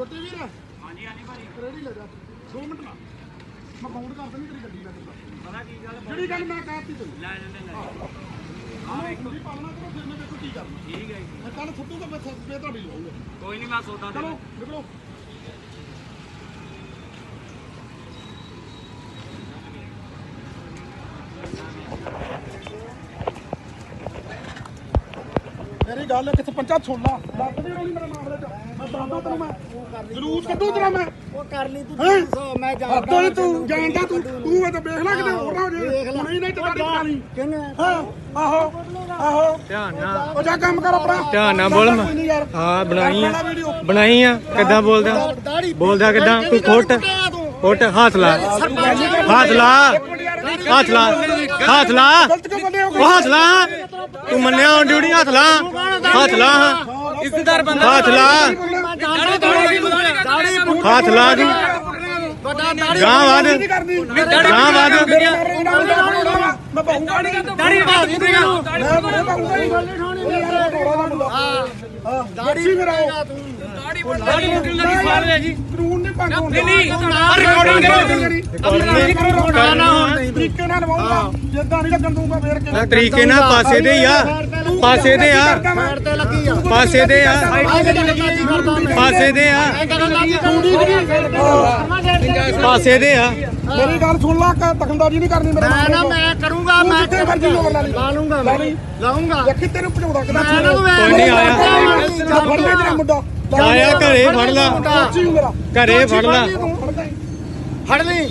ਛੋਟੇ ਵੀਰ ਹਾਂਜੀ ਹਾਂਜੀ ਭਾਈ ਰੈਡੀ ਲੈ ਜਾ। 2 ਮਿੰਟ ਲਾ। ਮੈਂ ਬਾਉਂਡ ਕਰ ਦਿੰਦੀ ਤੇਰੀ ਗੱਡੀ ਨਾਲ ਪਤਾ ਕੀ ਗੱਲ ਜਿਹੜੀ ਗੱਲ ਮੈਂ ਕਹਿਤੀ ਤੈਨੂੰ। ਲੈ ਲੈਂਦੇ ਲੈ ਆਹ ਵੇਖੋ। ਜੀ ਪਾਲਣਾ ਕਰੋ ਫਿਰ ਮੈਂ ਦੇਖੋ ਕੀ ਕਰਨਾ। ਠੀਕ ਹੈ ਜੀ। ਕੱਲ ਛੁੱਟੂਗਾ ਮੈਂ ਤੁਹਾਡੀ ਲਵਾਉਂਗਾ ਕੋਈ ਨਹੀਂ ਮੈਂ ਸੌਦਾ ਦੇ ਚਲੋ ਨਿਕਲੋ। ਮੇਰੀ ਗੱਲ ਇੱਕ ਸਰਪੰਚਾ ਛੋਲਾ? ਲੱਗ ਦੇ ਰੋਣੀ ਮੇਰੇ ਮਾਮਲੇ ਚ। ਮੈਂ ਦੱਸਦਾ ਤੈਨੂੰ ਮੈਂ। ਜਲੂਸ ਕੱਢੂ ਤੇਰਾ ਮੈਂ। ਉਹ ਕਰ ਲਈ ਤੂੰ ਹੈਂ? 300 ਮੈਂ ਨੀ ਤੂੰ ਜਾਣਦਾ ਤੂੰ। ਤੂੰ ਇਹ ਤਾਂ ਵੇਖ ਲੈ ਕਿਤੇ ਹੋਰ ਨਾ ਹੋ ਜੇ ਹੁਣੇ ਹੀ ਨਹੀਂ ਟਕਾੜੀ ਪਕਾਲੀ ਕਿੰਨੇ ਹਾਂ? ਆਹੋ। ਆਹੋ। ਧਿਆਨ ਨਾਲ। ਉਹ ਜਾ ਕੰਮ ਕਰ ਆਪਣਾ। ਧਿਆਨ ਨਾਲ ਬੋਲ ਕੋਈ ਨੀ ਯਾਰ। ਹਾਂ ਬਣਾਈ ਆ। ਬਣਾਈ ਆ। ਕਿੱਦਾਂ ਬੋਲਦਾ? ਬੋਲਦਾ ਕਿੱਦਾਂ? ਤੂੰ ਖੁੱਟ? ਖੁੱਟ ਹੱਥ ਲਾ। ਹੱਥ ਲਾ। ਹੱਥ ਲਾ ਹੱਥ ਲਾ ਉਹ ਹੱਥ ਲਾ ਤੂੰ ਮੰਨਿਆ ਹੁਣ ਡਿਊਟੀ ਹੱਥ ਲਾ ਹੱਥ ਲਾ ਇੱਜ਼ਤਦਾਰ ਬੰਦਾ ਹੱਥ ਲਾ ਹੱਥ ਲਾ ਤੂੰ ਗਾਂ ਵਾਦ ਗਾਂ ਵਾਦ ਮੈਂ ਪਾਉਂਗਾ ਨਹੀਂ ਦਾੜੀ ਢਾ ਦੀ ਤੂੰ ਮੈਂ ਪਾਉਂਗਾ ਨਹੀਂ ਹਾਂ ਦਾੜੀ ਲੱਗੀ ਹੈ ਜੀ ਕਾਨੂੰਨ ਨਹੀਂ ਭੰਗ ਹੁੰਦਾ ਨਹੀਂ ਰਿਕਾਰਡਿੰਗ ਕਰੋ ਨਾ ਨਾ ਹੁਣ ਤਰੀਕੇ ਨਾਲ ਲਵਾਉਂਗਾ ਜਿੱਦਾਂ ਨਹੀਂ ਲੱਗਣ ਦੂੰਗਾ ਫੇਰ ਨਾ ਤਰੀਕੇ ਨਾਲ ਪਾਸੇ ਦੇ ਹੀ ਆ ਪਾਸੇ ਦੇ ਆ ਸਾਈਡ ਤੇ ਲੱਗੀ ਆ ਪਾਸੇ ਦੇ ਆ ਪਾਸੇ ਦੇ ਆ ਪਾਸੇ ਦੇ ਆ ਮੇਰੀ ਗੱਲ ਸੁਣ ਲਾ ਕਿ ਦਖਲਦਾਰੀ ਨਹੀਂ ਕਰਨੀ ਮੇਰੇ ਮੈਂ ਨਾ ਮੈਂ ਕਰੂੰਗਾ ਮੈਂ ਜਿੱਥੇ ਮਰਜ਼ੀ ਲੋਕ ਲਾ ਲੂੰਗਾ ਮੈਂ ਲਾਉਂਗਾ ਵੇਖੀ ਤੈਨੂੰ ਭਜਾਉਣਾ ਕਿਦਾਂ ਕੋਈ ਨਹੀਂ ਆਇਆ। ਫੜ ਲੈ ਤੇਰਾ ਮੁੰਡਾ ਆਇਆ ਘਰੇ ਫੜ ਲਾ ਘਰੇ ਫੜ ਲਾ ਤੂੰ ਫੜ ਲੈ ਫੜ ਲਈ